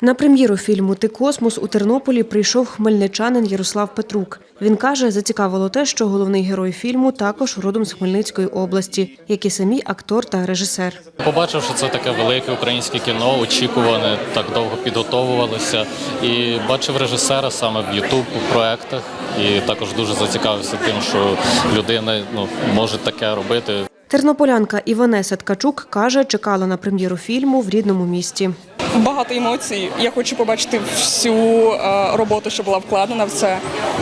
На прем'єру фільму Ти космос у Тернополі прийшов хмельничанин Ярослав Петрук. Він каже, зацікавило те, що головний герой фільму також родом з Хмельницької області, як і самі актор та режисер. Побачив, що це таке велике українське кіно, очікуване, так довго підготовувалося. І бачив режисера саме в Ютуб проектах. І також дуже зацікавився тим, що людина ну, може таке робити. Тернополянка Іванеса Ткачук каже, чекала на прем'єру фільму в рідному місті. Багато емоцій. Я хочу побачити всю е, роботу, що була вкладена в це.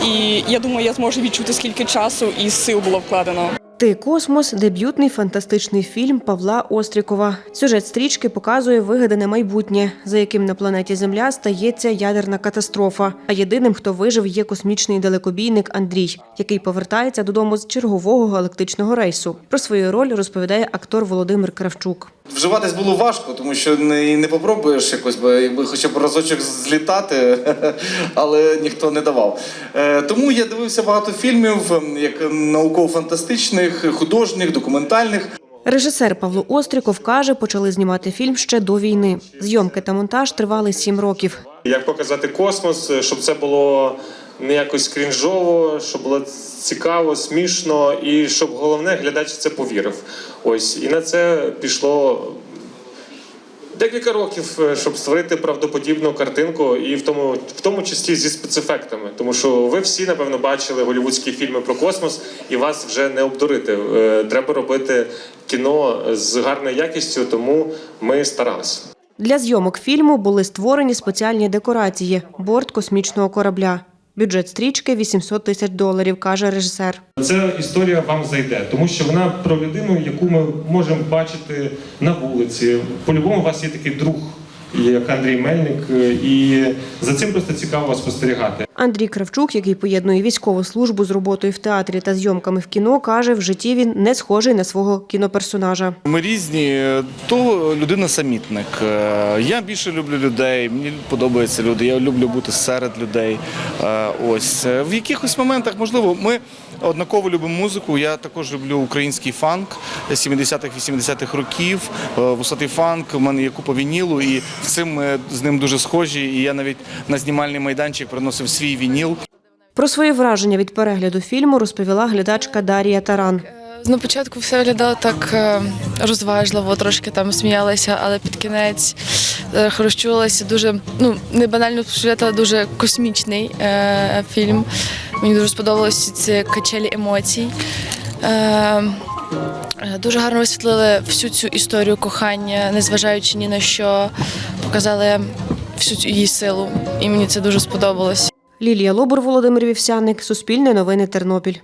І я думаю, я зможу відчути, скільки часу і сил було вкладено. Ти космос дебютний фантастичний фільм Павла Острікова. Сюжет стрічки показує вигадане майбутнє, за яким на планеті Земля стається ядерна катастрофа. А єдиним, хто вижив, є космічний далекобійник Андрій, який повертається додому з чергового галактичного рейсу. Про свою роль розповідає актор Володимир Кравчук. Вживатись було важко, тому що не, не попробуєш якось, би, якби хоча б разочок злітати, але ніхто не давав. Е, тому я дивився багато фільмів, ем, як науково-фантастичних, художніх, документальних. Режисер Павло Остріков каже, почали знімати фільм ще до війни. Зйомки та монтаж тривали сім років. Як показати космос, щоб це було не якось крінжово, щоб було цікаво, смішно, і щоб головне глядач в це повірив. Ось і на це пішло. Декілька років, е, щоб створити правдоподібну картинку, і в тому, в тому числі зі спецефектами. Тому що ви всі, напевно, бачили голівудські фільми про космос, і вас вже не обдурити. Е, Треба робити кіно з гарною якістю, тому ми старалися. Для зйомок фільму були створені спеціальні декорації борт космічного корабля. Бюджет стрічки 800 тисяч доларів, каже режисер. Ця історія вам зайде, тому що вона про людину, яку ми можемо бачити на вулиці. По-любому у вас є такий друг, як Андрій Мельник, і за цим просто цікаво спостерігати. Anдрій Кравчук, який поєднує військову службу з роботою в театрі та зйомками в кіно, каже, в житті він не схожий на свого кіноперсонажа. Ми різні, то людина самітник. Е, Я більше люблю людей, мені подобаються люди, я люблю бути серед людей. Е, Ось Е, в якихось моментах, можливо, ми однаково любимо музику. Я також люблю український фанк 70-х, 80-х років. е, Вусатий фанк. У мене є купа вінілу, і цим ми з ним дуже схожі. І я навіть на знімальний майданчик приносив свій вініл. Про свої враження від перегляду фільму розповіла глядачка Дарія Таран. На початку все виглядало так е, розважливо, трошки там сміялися, але під кінець е, розчулилася дуже ну не банально але дуже космічний е, фільм. Мені дуже сподобалися ці качелі емоцій. Е, е, Дуже гарно висвітлили всю цю історію кохання, незважаючи ні на що, показали всю її силу, і мені це дуже сподобалось. Лілія Лобур, Володимир Вівсяник, Суспільне новини Тернопіль.